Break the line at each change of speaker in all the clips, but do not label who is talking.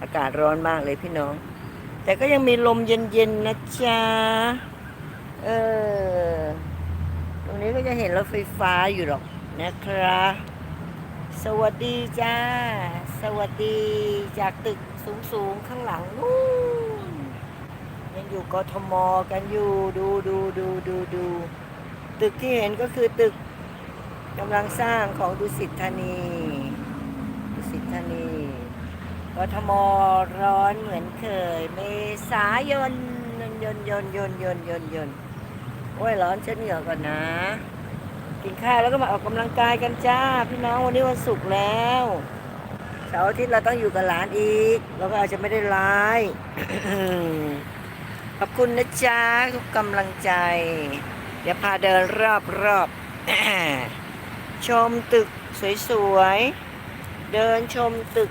อากาศร้อนมากเลยพี่น้อง แต่ก็ยังมีลมเย็นๆนะจ๊ะ เออ ตรงนี้ก็จะเห็นรถไฟฟ้าอยู่หรอกนะครับสวัสดีจ้า สวัสดีจากตึกสูงๆข้างหลังนู่นยังอยู่กทมกันอยู่ดูดูดูดูดูตึกที่เห็นก็คือตึกกำลังสร้างของดุสิตธานี กทมร้อนเหมือนเคย เมษายนยนยนยนยนยนยนยนโอ้ยร้อนฉันเหงื่อก่อนนะ กินข้าวแล้วก็มาออกกำลังกายกันจ้า พี่น้องวันนี้วันศุกร์แล้วเสาร์อาทิตย์เราต้องอยู่กับหลานอีก เราก็อาจจะไม่ได้ไลฟ์ขอบคุณนะจ๊ะทุกกำลังใจ เดี๋ยวพาเดินรอบรอบชมตึกสวยๆ เดินชมตึก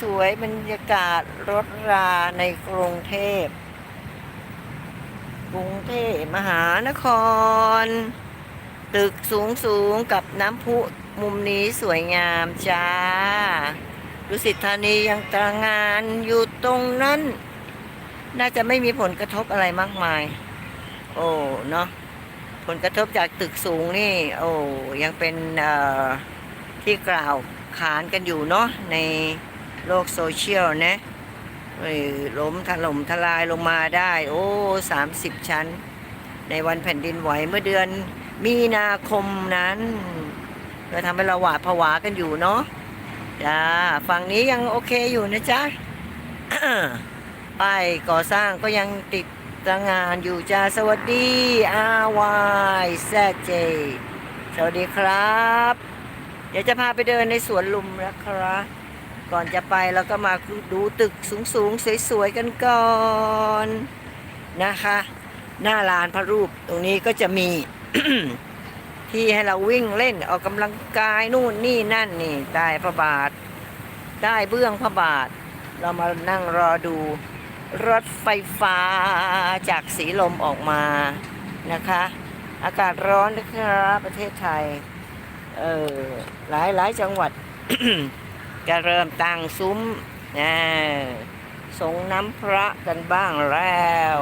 สวยๆบรรยากาศรถราในกรุงเทพ กรุงเทพมหานคร ตึกสูงๆกับน้ำพุมุมนี้สวยงามจ้าดุสิตธานียังตระงานอยู่ตรงนั้น น่าจะไม่มีผลกระทบอะไรมากมาย โอ้เนาะผลกระทบจากตึกสูงนี่ โอ้ยังเป็นที่กล่าวขานกันอยู่เนาะใน โลกโซเชียลนะเอ้ยล้มถล่มทลายลงมาได้ โอ้สามสิบชั้น ในวันแผ่นดินไหวเมื่อเดือนมีนาคมนั้นก็ทำให้เราหวาดผวากันอยู่เนาะจ้าฝั่งนี้ยังโอเคอยู่นะจ๊ะป้ายก่อสร้างก็ยังติดตั้งงานอยู่จ้าสวัสดี RY Z J สวัสดีครับ เดี๋ยวจะพาไปเดินในสวนลุมนะครับ ก่อนจะไปเราก็มาดูตึกสูงๆสวยๆกันก่อนนะคะ หน้าลานพระรูปตรงนี้ก็จะมีที่ให้เราวิ่งเล่นออกกำลังกายนู่นนี่นั่นนี่ใต้พระบาทใต้เบื้องพระบาท เรามานั่งรอดูรถไฟฟ้าจากสีลมออกมานะคะ อากาศร้อนนะครับประเทศไทย เออหลายหลายจังหวัด จะเริ่มตั้งซุ้มนะสงน้ำพระกันบ้างแล้ว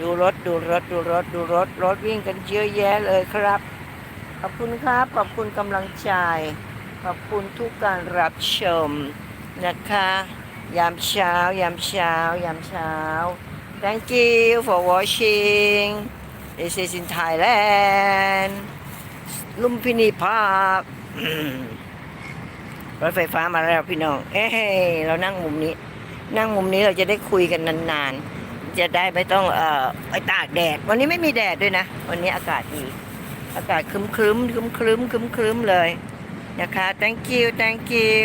ดูรถดูรถดูรถดูรถรถวิ่งกันเยอะแยะเลยครับ ขอบคุณครับ ขอบคุณกำลังใจขอบคุณทุกการรับชมนะคะ ยามเช้า ยามเช้า ยามเช้า thank you for watching this is in Thailand ลุมพินีพา รถไฟฟ้ามาแล้วพี่น้อง เอ้เรานั่งมุมนี้ นั่งมุมนี้เราจะได้คุยกันนานๆ จะได้ไม่ต้องเอ่อไปตากแดด วันนี้ไม่มีแดดด้วยนะ วันนี้อากาศดี อากาศครึ้มครึ้มครึ้มครึ้มครึ้มครึ้มๆเลยนะคะ thank you thank you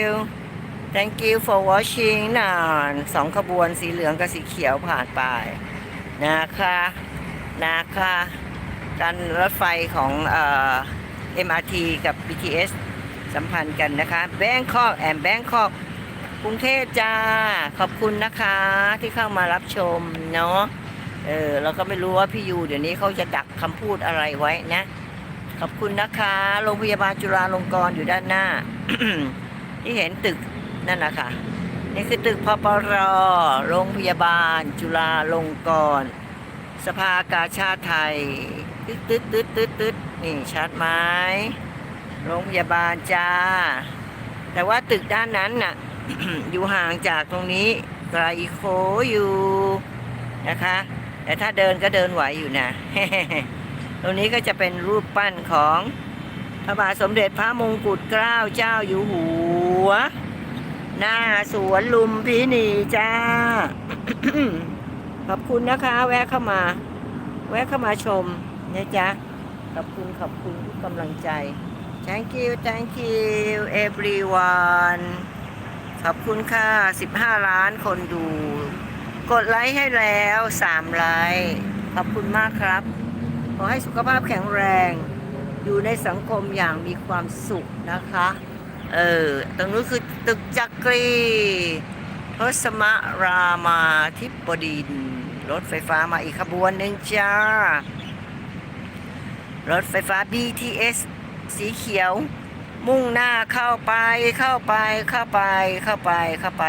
thank you for watching นะสองขบวนสีเหลืองกับสีเขียวผ่านไปนะคะนะคะการรถไฟของเอ่อ MRT กับ BTS สัมพันธ์กันนะคะ Bangkok and Bangkok กรุงเทพจ้า ขอบคุณนะคะที่เข้ามารับชมเนาะเออเราก็ไม่รู้ว่าพี่ยูเดี๋ยวนี้เขาจะดักคำพูดอะไรไว้นะ ขอบคุณนะคะโรงพยาบาลจุฬาลงกรณ์อยู่ด้านหน้า ที่เห็นตึกนั่นนะคะนี่คือตึกพปรโรงพยาบาล จุฬาลงกรณ์สภากาชาติไทยตึ๊ดตึ๊ดตึ๊ดตึ๊ดตึ๊ดนี่ชัดไหม โรงพยาบาลจ้า แต่ว่าตึกด้านนั้นน่ะ อยู่ห่างจากตรงนี้ไกลโคอยู่นะคะ แต่ถ้าเดินก็เดินไหวอยู่นะตรงนี้ก็จะเป็นรูปปั้นของพระบาทสมเด็จพระมงกุฎเกล้าเจ้าอยู่หัว หน้าสวนลุมพินีจ้า ขอบคุณนะคะ แวะเข้ามา แวะเข้ามาชมนะจ๊ะขอบคุณขอบคุณทุกกำลังใจ thank you thank you everyone ขอบคุณค่ะ 15 ล้านคนดู กดไลค์ให้แล้ว 3 ไลค์ ขอบคุณมากครับ ขอให้สุขภาพแข็งแรง อยู่ในสังคมอย่างมีความสุขนะคะ เออ ตรงนู้นคือตึกจักรีทศมรามาธิบดินทร์รถไฟฟ้ามาอีกขบวนหนึ่งจ้า รถไฟฟ้า BTS สีเขียว มุ่งหน้าเข้าไปเข้าไปเข้าไปเข้าไปเข้าไป